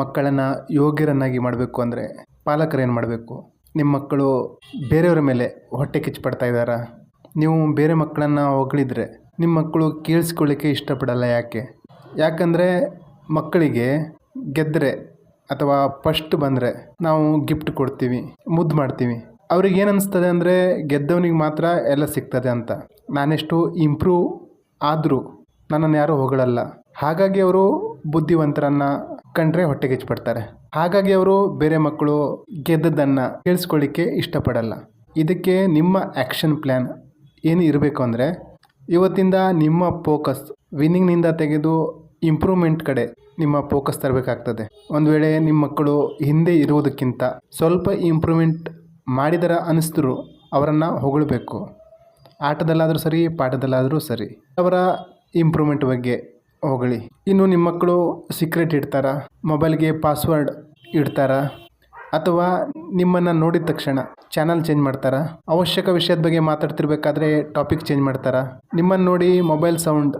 ಮಕ್ಕಳನ್ನು ಯೋಗ್ಯರನ್ನಾಗಿ ಮಾಡಬೇಕು ಅಂದರೆ ಪಾಲಕರು ಏನು ಮಾಡಬೇಕು? ನಿಮ್ಮ ಮಕ್ಕಳು ಬೇರೆಯವರ ಮೇಲೆ ಹೊಟ್ಟೆ ಕಿಚ್ಚು ಪಡ್ತಾ ಇದ್ದಾರಾ? ನೀವು ಬೇರೆ ಮಕ್ಕಳನ್ನು ಹೊಗಳಿದ್ರೆ ನಿಮ್ಮ ಮಕ್ಕಳು ಕೇಳಿಸ್ಕೊಳ್ಳಿಕ್ಕೆ ಇಷ್ಟಪಡಲ್ಲ ಯಾಕೆ? ಯಾಕಂದರೆ ಮಕ್ಕಳಿಗೆ ಗೆದ್ದರೆ ಅಥವಾ ಫಸ್ಟ್ ಬಂದರೆ ನಾವು ಗಿಫ್ಟ್ ಕೊಡ್ತೀವಿ, ಮುದ್ದು ಮಾಡ್ತೀವಿ. ಅವ್ರಿಗೆ ಏನು ಅನ್ನಿಸ್ತದೆ ಅಂದರೆ ಗೆದ್ದವನಿಗೆ ಮಾತ್ರ ಎಲ್ಲ ಸಿಗ್ತದೆ ಅಂತ. ನಾನೆಷ್ಟು ಇಂಪ್ರೂವ್ ಆದರೂ ನನ್ನನ್ನು ಯಾರೂ ಹೊಗಳಲ್ಲ. ಹಾಗಾಗಿ ಅವರು ಬುದ್ಧಿವಂತರನ್ನು ಕಂಡ್ರೆ ಹೊಟ್ಟೆಗೆ ಪಡ್ತಾರೆ ಹಾಗಾಗಿ ಅವರು ಬೇರೆ ಮಕ್ಕಳು ಗೆದ್ದದನ್ನು ಕೇಳಿಸ್ಕೊಳ್ಳಿಕ್ಕೆ ಇಷ್ಟಪಡಲ್ಲ. ಇದಕ್ಕೆ ನಿಮ್ಮ ಆ್ಯಕ್ಷನ್ ಪ್ಲ್ಯಾನ್ ಏನು ಇರಬೇಕು ಅಂದರೆ, ಇವತ್ತಿಂದ ನಿಮ್ಮ ಫೋಕಸ್ ವಿನ್ನಿಂಗ್ನಿಂದ ತೆಗೆದು ಇಂಪ್ರೂವ್ಮೆಂಟ್ ಕಡೆ ನಿಮ್ಮ ಫೋಕಸ್ ತರಬೇಕಾಗ್ತದೆ. ಒಂದು ವೇಳೆ ನಿಮ್ಮ ಮಕ್ಕಳು ಹಿಂದೆ ಇರುವುದಕ್ಕಿಂತ ಸ್ವಲ್ಪ ಇಂಪ್ರೂವ್ಮೆಂಟ್ ಮಾಡಿದರ ಅನ್ನಿಸಿದ್ರು ಅವರನ್ನು ಹೊಗಳಬೇಕು. ಆಟದಲ್ಲಾದರೂ ಸರಿ, ಪಾಠದಲ್ಲಾದರೂ ಸರಿ. ಅವರ ಇಂಪ್ರೂವ್ಮೆಂಟ್ ಬಗ್ಗೆ ಹೊಗಳಿ. ಇನ್ನು ನಿಮ್ಮ ಮಕ್ಕಳು ಸೀಕ್ರೆಟ್ ಇಡ್ತಾರಾ? ಮೊಬೈಲ್ಗೆ ಪಾಸ್ವರ್ಡ್ ಇಡ್ತಾರಾ? ಅಥವಾ ನಿಮ್ಮನ್ನು ನೋಡಿದ ತಕ್ಷಣ ಚಾನಲ್ ಚೇಂಜ್ ಮಾಡ್ತಾರಾ? ಅವಶ್ಯಕ ವಿಷಯದ ಬಗ್ಗೆ ಮಾತಾಡ್ತಿರ್ಬೇಕಾದ್ರೆ ಟಾಪಿಕ್ ಚೇಂಜ್ ಮಾಡ್ತಾರಾ? ನಿಮ್ಮನ್ನು ನೋಡಿ ಮೊಬೈಲ್ ಸೌಂಡ್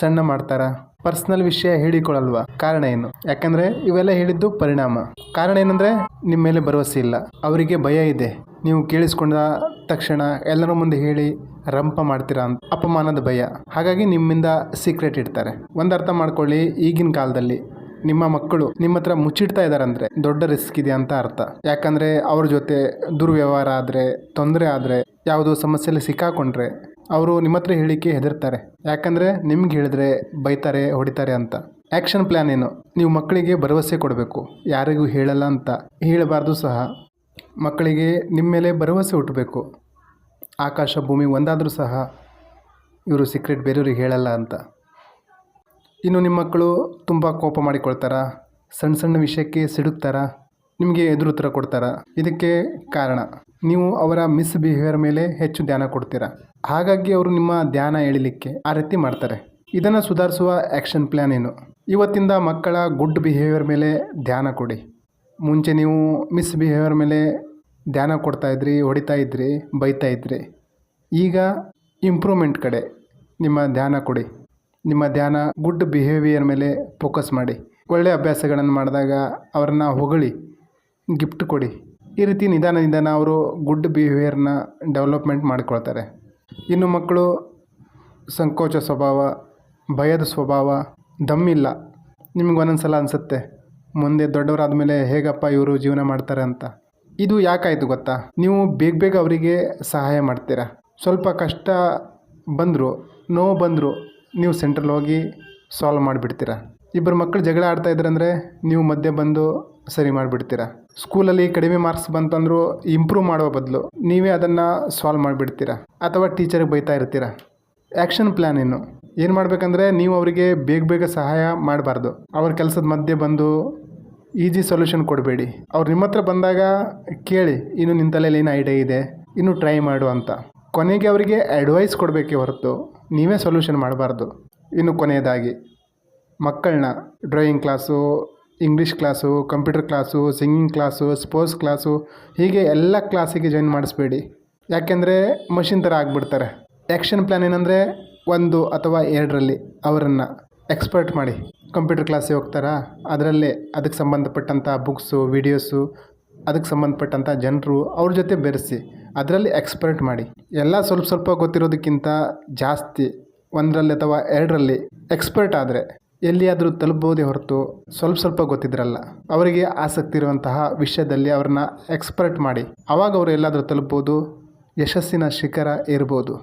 ಸಣ್ಣ ಮಾಡ್ತಾರಾ? ಪರ್ಸ್ನಲ್ ವಿಷಯ ಹೇಳಿಕೊಳ್ಳಲ್ವ? ಕಾರಣ ಏನು? ಯಾಕಂದರೆ ಇವೆಲ್ಲ ಹೇಳಿದ್ದು ಪರಿಣಾಮ. ಕಾರಣ ಏನಂದರೆ ನಿಮ್ಮ ಮೇಲೆ ಭರವಸೆ ಇಲ್ಲ. ಅವರಿಗೆ ಭಯ ಇದೆ. ನೀವು ಕೇಳಿಸ್ಕೊಂಡ ತಕ್ಷಣ ಎಲ್ಲರ ಮುಂದೆ ಹೇಳಿ ರಂಪ ಮಾಡ್ತೀರಾ ಅಂತ ಅಪಮಾನದ ಭಯ. ಹಾಗಾಗಿ ನಿಮ್ಮಿಂದ ಸೀಕ್ರೆಟ್ ಇಡ್ತಾರೆ. ಒಂದು ಅರ್ಥ ಮಾಡ್ಕೊಳ್ಳಿ, ಈಗಿನ ಕಾಲದಲ್ಲಿ ನಿಮ್ಮ ಮಕ್ಕಳು ನಿಮ್ಮ ಹತ್ರ ಮುಚ್ಚಿಡ್ತಾ ಇದ್ದಾರೆ ಅಂದರೆ ದೊಡ್ಡ ರಿಸ್ಕ್ ಇದೆ ಅಂತ ಅರ್ಥ. ಯಾಕಂದ್ರೆ ಅವ್ರ ಜೊತೆ ದುರ್ವ್ಯವಹಾರ ಆದರೆ, ತೊಂದರೆ ಆದರೆ, ಯಾವುದೋ ಸಮಸ್ಯೆಯಲ್ಲಿ ಸಿಕ್ಕಾಕೊಂಡ್ರೆ ಅವರು ನಿಮ್ಮ ಹತ್ರ ಹೇಳಿಕೆ ಹೆದರ್ತಾರೆ. ಯಾಕಂದರೆ ನಿಮ್ಗೆ ಹೇಳಿದ್ರೆ ಬೈತಾರೆ, ಹೊಡಿತಾರೆ ಅಂತ. ಆ್ಯಕ್ಷನ್ ಪ್ಲಾನ್ ಏನು? ನೀವು ಮಕ್ಕಳಿಗೆ ಭರವಸೆ ಕೊಡಬೇಕು. ಯಾರಿಗೂ ಹೇಳಲ್ಲ ಅಂತ ಹೇಳಬಾರ್ದು ಸಹ. ಮಕ್ಕಳಿಗೆ ನಿಮ್ಮ ಮೇಲೆ ಭರವಸೆ ಹುಟ್ಟಬೇಕು. ಆಕಾಶ ಭೂಮಿ ಒಂದಾದರೂ ಸಹ ಇವರು ಸೀಕ್ರೆಟ್ ಬೇರೆಯವ್ರಿಗೆ ಹೇಳಲ್ಲ ಅಂತ. ಇನ್ನು ನಿಮ್ಮ ಮಕ್ಕಳು ತುಂಬ ಕೋಪ ಮಾಡಿಕೊಳ್ತಾರಾ? ಸಣ್ಣ ಸಣ್ಣ ವಿಷಯಕ್ಕೆ ಸಿಡುಕ್ತಾರಾ ನಿಮಗೆ ಎದುರು ಉತ್ತರ ಕೊಡ್ತಾರಾ? ಇದಕ್ಕೆ ಕಾರಣ, ನೀವು ಅವರ ಮಿಸ್ಬಿಹೇವಿಯರ್ ಮೇಲೆ ಹೆಚ್ಚು ಧ್ಯಾನ ಕೊಡ್ತೀರಾ? ಹಾಗಾಗಿ ಅವರು ನಿಮ್ಮ ಧ್ಯಾನ ಎಳಿಲಿಕ್ಕೆ ಆ ರೀತಿ ಮಾಡ್ತಾರೆ. ಇದನ್ನು ಸುಧಾರಿಸುವ ಆ್ಯಕ್ಷನ್ ಪ್ಲ್ಯಾನ್ ಏನು? ಇವತ್ತಿಂದ ಮಕ್ಕಳ ಗುಡ್ ಬಿಹೇವಿಯರ್ ಮೇಲೆ ಧ್ಯಾನ ಕೊಡಿ. ಮುಂಚೆ ನೀವು ಮಿಸ್ಬಿಹೇವಿಯರ್ ಮೇಲೆ ಧ್ಯಾನ ಕೊಡ್ತಾ ಇದ್ರಿ, ಹೊಡಿತಾ ಇದ್ರಿ, ಬೈತಾ ಇದ್ರಿ. ಈಗ ಇಂಪ್ರೂವ್ಮೆಂಟ್ ಕಡೆ ನಿಮ್ಮ ಧ್ಯಾನ ಕೊಡಿ. ನಿಮ್ಮ ಧ್ಯಾನ ಗುಡ್ ಬಿಹೇವಿಯರ್ ಮೇಲೆ ಫೋಕಸ್ ಮಾಡಿ. ಒಳ್ಳೆಯ ಅಭ್ಯಾಸಗಳನ್ನು ಮಾಡಿದಾಗ ಅವರನ್ನು ಹೊಗಳಿ ಗಿಫ್ಟ್ ಕೊಡಿ. ಈ ರೀತಿ ನಿಧಾನ ನಿಧಾನ ಅವರು ಗುಡ್ ಬಿಹೇವಿಯರ್ನ ಡೆವಲಪ್ಮೆಂಟ್ ಮಾಡಿಕೊಳ್ತಾರೆ. ಇನ್ನು ಮಕ್ಕಳು ಸಂಕೋಚ ಸ್ವಭಾವ, ಭಯದ ಸ್ವಭಾವ ದಮ್ಮಿಲ್ಲ ನಿಮ್ಗೆ ಒಂದೊಂದು ಸಲ ಅನಿಸುತ್ತೆ, ಮುಂದೆ ದೊಡ್ಡವರಾದ ಮೇಲೆ ಹೇಗಪ್ಪ ಇವರು ಜೀವನ ಮಾಡ್ತಾರೆ ಅಂತ. ಇದು ಯಾಕಾಯಿತು ಗೊತ್ತಾ? ನೀವು ಬೇಗ ಬೇಗ ಅವರಿಗೆ ಸಹಾಯ ಮಾಡ್ತೀರಾ? ಸ್ವಲ್ಪ ಕಷ್ಟ ಬಂದರು, ನೋವು ಬಂದರು, ನೀವು ಸೆಂಟ್ರಲ್ಲಿ ಹೋಗಿ ಸಾಲ್ವ್ ಮಾಡಿಬಿಡ್ತೀರಾ? ಇಬ್ಬರು ಮಕ್ಕಳು ಜಗಳ ಆಡ್ತಾ ಇದ್ರಂದರೆ ನೀವು ಮಧ್ಯೆ ಬಂದು ಸರಿ ಮಾಡಿಬಿಡ್ತೀರಾ? ಸ್ಕೂಲಲ್ಲಿ ಕಡಿಮೆ ಮಾರ್ಕ್ಸ್ ಬಂತಂದರೂ ಇಂಪ್ರೂವ್ ಮಾಡುವ ಬದಲು ನೀವೇ ಅದನ್ನು ಸಾಲ್ವ್ ಮಾಡಿಬಿಡ್ತೀರಾ? ಅಥವಾ ಟೀಚರಿಗೆ ಬೈತಾ ಇರ್ತೀರಾ? ಆ್ಯಕ್ಷನ್ ಪ್ಲ್ಯಾನ್ ಏನು ಏನು ಮಾಡಬೇಕಂದ್ರೆ ನೀವು ಅವರಿಗೆ ಬೇಗ ಬೇಗ ಸಹಾಯ ಮಾಡಬಾರ್ದು. ಅವ್ರ ಕೆಲಸದ ಮಧ್ಯೆ ಬಂದು ಈಜಿ ಸೊಲ್ಯೂಷನ್ ಕೊಡಬೇಡಿ. ಅವ್ರು ನಿಮ್ಮ ಹತ್ರ ಬಂದಾಗ ಕೇಳಿ, ಇನ್ನು ನಿನ್ನ ತಲೆಯಲ್ಲಿ ಏನು ಐಡಿಯಾ ಇದೆ, ಇನ್ನು ಟ್ರೈ ಮಾಡು ಅಂತ. ಕೊನೆಗೆ ಅವರಿಗೆ ಅಡ್ವೈಸ್ ಕೊಡಬೇಕೇ ಹೊರತು, ನೀವೇ ಸೊಲ್ಯೂಷನ್ ಮಾಡಬಾರ್ದು. ಇನ್ನು ಕೊನೆಯದಾಗಿ ಮಕ್ಕಳನ್ನ drawing class English class computer class singing class sports class ಹೀಗೆ ಎಲ್ಲ ಕ್ಲಾಸಿಗೆ ಜಾಯಿನ್ ಮಾಡಿಸ್ಬೇಡಿ. ಯಾಕೆಂದರೆ ಮಷಿನ್ ಥರ ಆಗಿಬಿಡ್ತಾರೆ. ಆ್ಯಕ್ಷನ್ ಪ್ಲ್ಯಾನ್ ಏನಂದರೆ ಒಂದು ಅಥವಾ ಎರಡರಲ್ಲಿ ಅವರನ್ನು ಎಕ್ಸ್ಪರ್ಟ್ ಮಾಡಿ. ಕಂಪ್ಯೂಟರ್ ಕ್ಲಾಸಿಗೆ ಹೋಗ್ತಾರಾ? ಅದರಲ್ಲೇ ಅದಕ್ಕೆ ಸಂಬಂಧಪಟ್ಟಂಥ ಬುಕ್ಸು, ವೀಡಿಯೋಸು, ಅದಕ್ಕೆ ಸಂಬಂಧಪಟ್ಟಂಥ ಜನರು ಅವ್ರ ಜೊತೆ ಬೆರೆಸಿ, ಅದರಲ್ಲಿ ಎಕ್ಸ್ಪರ್ಟ್ ಮಾಡಿ. ಎಲ್ಲ ಸ್ವಲ್ಪ ಸ್ವಲ್ಪ ಗೊತ್ತಿರೋದಕ್ಕಿಂತ ಜಾಸ್ತಿ ಒಂದರಲ್ಲಿ ಅಥವಾ ಎರಡರಲ್ಲಿ ಎಕ್ಸ್ಪರ್ಟ್ ಆದರೆ ಎಲ್ಲಿಯಾದರೂ ತಲುಪಬಹುದೇ ಹೊರತು ಸ್ವಲ್ಪ ಸ್ವಲ್ಪ ಗೊತ್ತಿದ್ರಲ್ಲ. ಅವರಿಗೆ ಆಸಕ್ತಿ ಇರುವಂತಹ ವಿಷಯದಲ್ಲಿ ಅವ್ರನ್ನ ಎಕ್ಸ್ಪರ್ಟ್ ಮಾಡಿ. ಅವಾಗ ಅವರು ಎಲ್ಲಾದರೂ ತಲುಪ್ಬೋದು ಯಶಸ್ಸಿನ ಶಿಖರ ಏರ್ಬೋದು